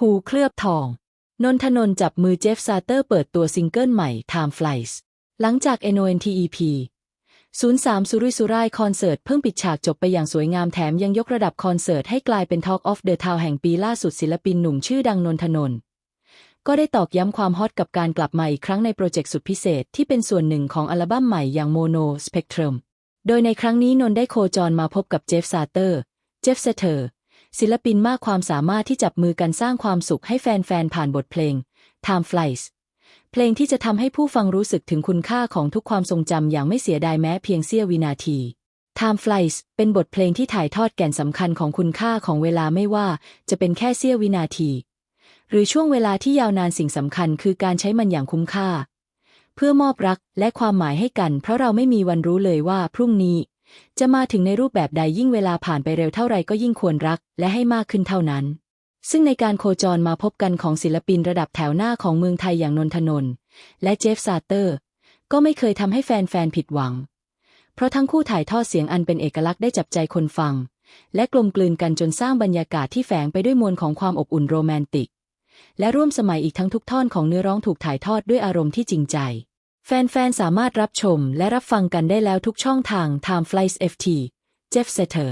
หูเคลือบทอง นนทนนจับมือเจฟซาเตอร์เปิดตัวซิงเกิลใหม่ Time Flies หลังจาก NONTEP 03 สุริสุร่ายคอนเสิร์ตเพิ่งปิดฉากจบไปอย่างสวยงามแถมยังยกระดับคอนเสิร์ตให้กลายเป็น Talk of the Town แห่งปีล่าสุดศิลปินหนุ่มชื่อดังนนทนนก็ได้ตอกย้ำความฮอตกับการกลับมาอีกครั้งในโปรเจกต์สุดพิเศษที่เป็นส่วนหนึ่งของอัลบั้มใหม่อย่าง Mono Spectrum โดยในครั้งนี้นนได้โคจรมาพบกับเจฟซาเตอร์ เจฟเซเทอร์ ศิลปินมากความสามารถที่จับมือกันสร้างความสุขให้แฟนๆ ผ่านบทเพลง Time Flies เพลงที่จะทำให้ผู้ฟังรู้สึกถึงคุณค่าของทุกความทรงจำอย่างไม่เสียดายแม้เพียงเสี้ยววินาที Time Flies เป็นบทเพลงที่ถ่ายทอดแก่นสำคัญของคุณค่าของเวลาไม่ว่าจะเป็นแค่เสี้ยววินาที หรือช่วงเวลาที่ยาวนานสิ่งสำคัญคือการใช้มันอย่างคุ้มค่า เพื่อมอบรักและความหมายให้กัน เพราะเราไม่มีวันรู้เลยว่าพรุ่งนี้ จะมาถึงในรูปแบบใดยิ่งเวลาผ่านไปเร็วเท่าไรก็ยิ่งควรรัก และให้มากขึ้นเท่านั้น ซึ่งในการโคจรมาพบกันของศิลปินระดับแถวหน้าของเมืองไทยอย่างนนทนนท์และเจฟซาเตอร์ ก็ไม่เคยทำให้แฟนๆผิดหวัง เพราะทั้งคู่ถ่ายทอดเสียงอันเป็นเอกลักษณ์ได้จับใจคนฟัง และกลมกลืนกันจนสร้างบรรยากาศที่แฝงไปด้วยมวลของความอบอุ่นโรแมนติก และร่วมสมัยอีกทั้งทุกท่อนของเนื้อร้องถูกถ่ายทอดด้วยอารมณ์ที่จริงใจ แฟน ๆ สามารถรับชมและรับฟังกันได้แล้วทุกช่องทาง Time Flies FT Jeff Setter